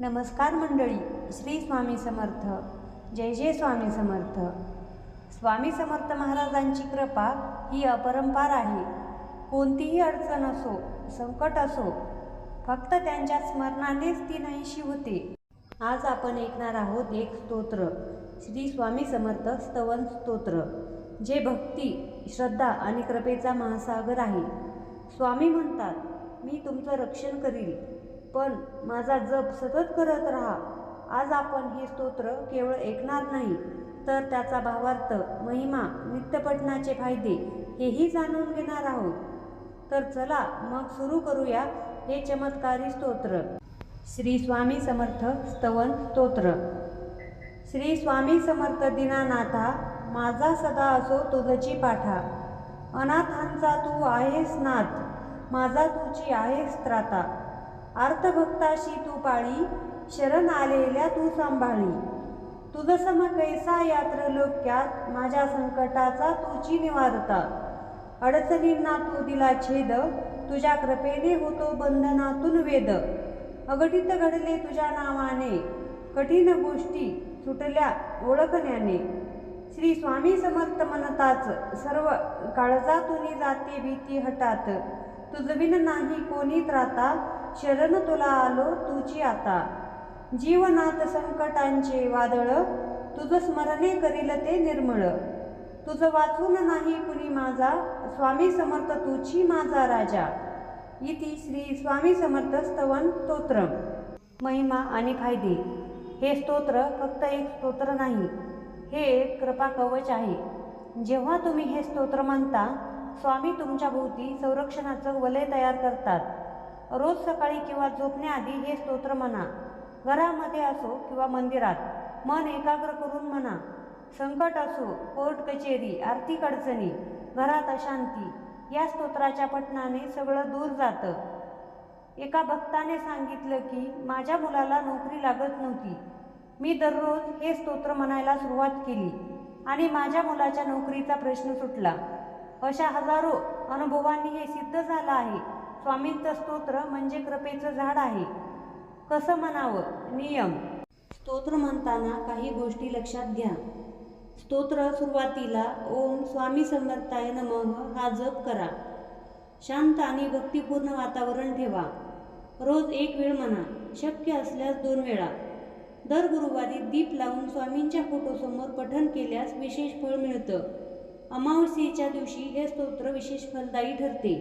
नमस्कार मंडळी श्री स्वामी समर्थ. जय जय स्वामी समर्थ. स्वामी समर्थ महाराजांची कृपा ही अपरंपार आहे. कोणतीही अडचण असो संकट असो फक्त त्यांच्या स्मरणानेच ती नाहीशी होते. आज आपण ऐकणार आहोत एक स्तोत्र श्री स्वामी समर्थ स्तवन स्तोत्र जे भक्ती श्रद्धा आणि कृपेचा महासागर आहे. स्वामी म्हणतात मी तुमचं रक्षण करील. पण माझा जप सतत करत राहा. आज आपण हे स्तोत्र केवळ ऐकणार नाही तर त्याचा भावार्थ महिमा नित्यपठणाचे फायदे हेही जाणून घेणार आहोत. तर चला मग सुरू करूया हे चमत्कारी स्तोत्र. श्री स्वामी समर्थ स्तवन स्तोत्र. श्री स्वामी समर्थ दिनानाथा माझा सदा असो तुझची पाठा. अनाथांचा तू आहेस नाथ माझा तुझी आहेस त्राता. अर्थभक्ताशी तू पाळी शरण आलेल्या तू सांभाळी. तुझ सम कैसा यात्र लोक्यात माझ्या संकटाचा तुची निवारता. अडचणींना तू दिला छेद तुझ्या कृपेने होतो बंधनातून वेद अघटित घडले तुझ्या नावाने कठीण गोष्टी सुटल्या ओळखण्याने. श्री स्वामी समर्थ म्हणताच सर्व काळजातून जाते भीती हटात तुझविन नाही कोणी त्राता शरण तुला आलो तुझी आता. जीवनात संकटांचे वादळ तुझं स्मरणे करील ते निर्मळ. तुझं वाचून नाही कुणी माझा स्वामी समर्थ तुझी माझा राजा. इति श्री स्वामी समर्थ स्तवन स्तोत्र महिमा आणि फायदे. हे स्तोत्र फक्त एक स्तोत्र नाही हे एक कृपा कवच आहे. जेव्हा तुम्ही हे स्तोत्र म्हणता स्वामी तुमच्या भोवती संरक्षणाचं वलय तयार करतात. रोज सकाळी किंवा झोपण्याआधी हे स्तोत्र म्हणा. घरामध्ये असो किंवा मंदिरात मन एकाग्र करून म्हणा. संकट असो कोर्ट कचेरी आर्थिक अडचणी घरात अशांती या स्तोत्राच्या पठणाने सगळं दूर जातं. एका भक्ताने सांगितलं की माझ्या मुलाला नोकरी लागत नव्हती. मी दररोज हे स्तोत्र म्हणायला सुरुवात केली आणि माझ्या मुलाच्या नोकरीचा प्रश्न सुटला. अशा हजारो अनुभवांनी हे सिद्ध झालं आहे. स्वामींचं स्तोत्र म्हणजे कृपेचं झाड आहे. कसं म्हणावं? नियम. स्तोत्र म्हणताना काही गोष्टी लक्षात घ्या. स्तोत्र सुरुवातीला ओम स्वामी समर्थाय नमः हा जप करा. शांत आणि भक्तिपूर्ण वातावरण ठेवा. रोज एक वेळ म्हणा शक्य असल्यास दोन वेळा. दर गुरुवारी दीप लावून स्वामींच्या फोटोसमोर पठण केल्यास विशेष फळ मिळतं. अमावस्येच्या दिवशी हे स्तोत्र विशेष फलदायी ठरते.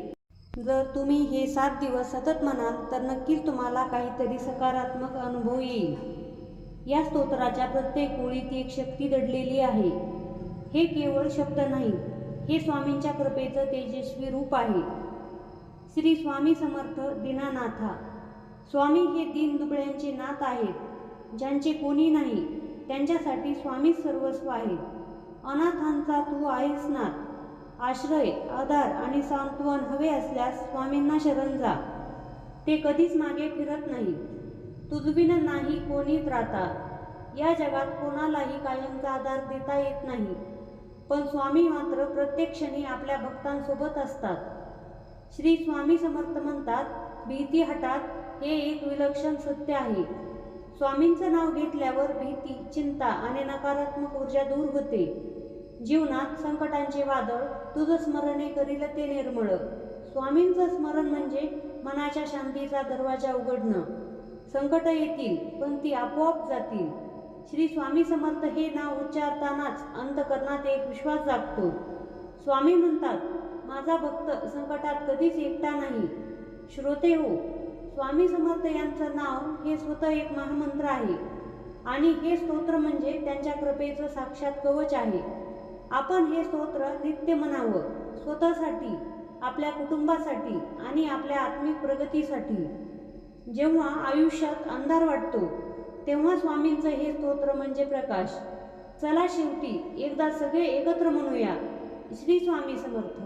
जर तुम्ही हे सात दिवस सतत म्हणाल तर नक्कीच तुम्हाला काहीतरी सकारात्मक अनुभव येईल. या स्तोत्राच्या प्रत्येक ओळीत एक शक्ती दडलेली आहे. हे केवळ शब्द नाही हे स्वामींच्या कृपेचं तेजस्वी रूप आहे. श्री स्वामी समर्थ दिनानाथा. स्वामी हे दीन दुबळ्यांचे नाथ आहेत ज्यांचे कोणी नाही त्यांच्यासाठी स्वामी सर्वस्व आहेत अनाथांचा तू आईस नाथ. आश्रय आधार आणि सांत्वन हवे असल्यास स्वामींना शरण जा. ते कधीच मागे फिरत नाही. तुझविन नाही कोणी राहता या जगात कोणालाही कायमचा आधार देता येत नाही. पण स्वामी मात्र प्रत्येक क्षणी आपल्या भक्तांसोबत असतात. श्री स्वामी समर्थ म्हणतात भीती हटात हे एक विलक्षण सत्य आहे. स्वामींचं नाव घेतल्यावर भीती चिंता आणि नकारात्मक ऊर्जा दूर होते. जीवनात संकटांचे वादळ तुझं स्मरणे करील ते निर्मळ. स्वामींचं स्मरण म्हणजे मनाच्या शांतीचा दरवाजा उघडणं. संकट येतील पण ती आपोआप जातील. श्री स्वामी समर्थ हे नाव उच्चारतानाच अंतकरणात एक विश्वास जागतो. स्वामी म्हणतात माझा भक्त संकटात कधीच एकटा नाही. श्रोते हो स्वामी समर्थ यांचं नाव हे स्वतः एक महामंत्र आहे. आणि हे स्तोत्र म्हणजे त्यांच्या कृपेचं साक्षात कवच आहे. आपण हे स्तोत्र नित्य म्हणावं स्वतःसाठी आपल्या कुटुंबासाठी आणि आपल्या आत्मिक प्रगतीसाठी. जेव्हा आयुष्यात अंधार वाटतो तेव्हा स्वामींचं हे स्तोत्र म्हणजे प्रकाश. चला शेवटी एकदा सगळे एकत्र म्हणूया. श्री स्वामी समर्थ.